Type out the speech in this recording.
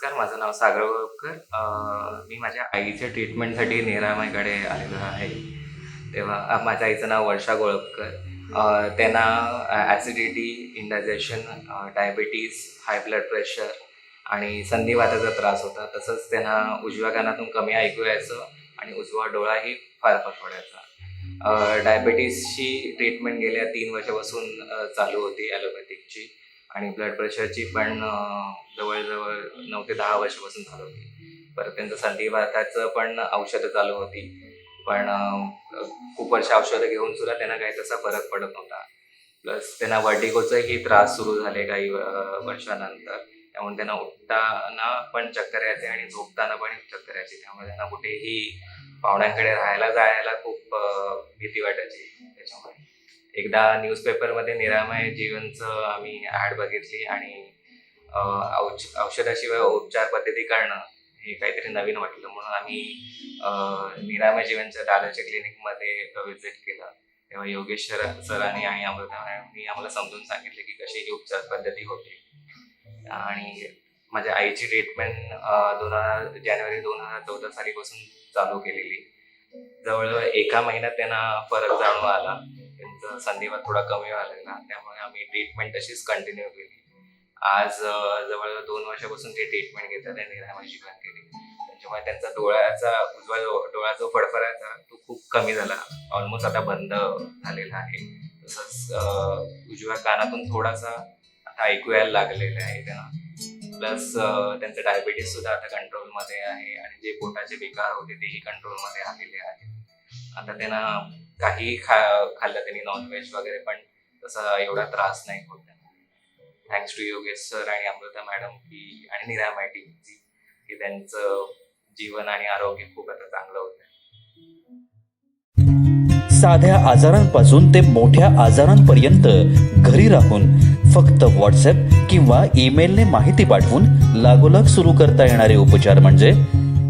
नमस्कार माझं नाव सागर गोळकर मी माझ्या आईच्या ट्रीटमेंटसाठी निरामयकडे आलेलो आहे. तेव्हा माझ्या आईचं नाव वर्षा गोळपकर. त्यांना acidity indigestion diabetes high blood pressure आणि संधिवाताचा त्रास होता. तसंच त्यांना उजव्या कानातून कमी ऐकू यायचं आणि उजवा डोळाही फार पडायचा डायबिटीजची ट्रीटमेंट गेल्या तीन वर्षापासून चालू होती ॲलोपॅथिकची. आणि ब्लड प्रेशरची पण जवळजवळ नऊ ते दहा वर्षापासून चालू होती. परत त्यांचं संधिवाताचं पण औषधं चालू होती. पण खूप वर्ष औषधं घेऊन सुद्धा त्यांना काही तसा फरक पडत नव्हता. प्लस त्यांना वर्टिकोचाही त्रास सुरू झाले काही वर्षानंतर. त्यामुळे त्यांना उठताना पण चक्कर यायचे आणि झोपताना पण चक्कर यायची. त्यामुळे त्यांना कुठेही पाहुण्यांकडे राहायला जायला खूप भीती वाटायची. एकदा न्यूजपेपरमध्ये निरामय जीवनचं आम्ही ॲड बघितली आणि औष औषधाशिवाय उपचार पद्धती करणं हे काहीतरी नवीन वाटलं. म्हणून आम्ही निरामय जीवनच्या दादाच्या क्लिनिकमध्ये व्हिजिट केलं. तेव्हा योगेश सरांनी आणि अमृता आम्हाला समजून सांगितले की कशी ही उपचार पद्धती होते. आणि माझ्या आईची ट्रीटमेंट दोन हजार जानेवारी दोन हजार चौदा सालीपासून चालू केलेली. जवळजवळ एका महिन्यात त्यांना फरक जाणून आला. संधिवात थोडा कमी व्हायला त्यामुळे आम्ही ट्रीटमेंट तशीच कंटिन्यू केली. आज जवळजवळ दोन वर्षापासून ते ट्रीटमेंट घेतात आणि निरामय जीवन केली. त्याच्यामुळे त्यांचा डोळ्याचा उजवा हो, डोळा जो फडफडायचा तो खूप कमी झाला. ऑलमोस्ट आता बंद झालेला आहे. तसंच उजव्या कानातून थोडासा आता ऐकू यायला लागलेलं आहे त्यांना. प्लस त्यांचं डायबिटीस सुद्धा आता कंट्रोलमध्ये आहे. आणि जे पोटाचे विकार होते तेही कंट्रोलमध्ये आलेले आहेत. आता त्यांना काही खा खाल्लं त्यांनी नॉनव्हेज वगैरे पण तसा एवढा त्रास नाही होत थँक्स टू योगेश सर आणि अमृता मॅडम की आणि निरामय टीमची की त्यांचं जीवन आणि आरोग्य खूप आता चांगलं होतं साध्या आजारांपासून ते मोठ्या आजारांपर्यंत घरी राहून फक्त व्हॉट्सअप किंवा ईमेलने माहिती पाठवून लागोलाग सुरू करता येणारे उपचार म्हणजे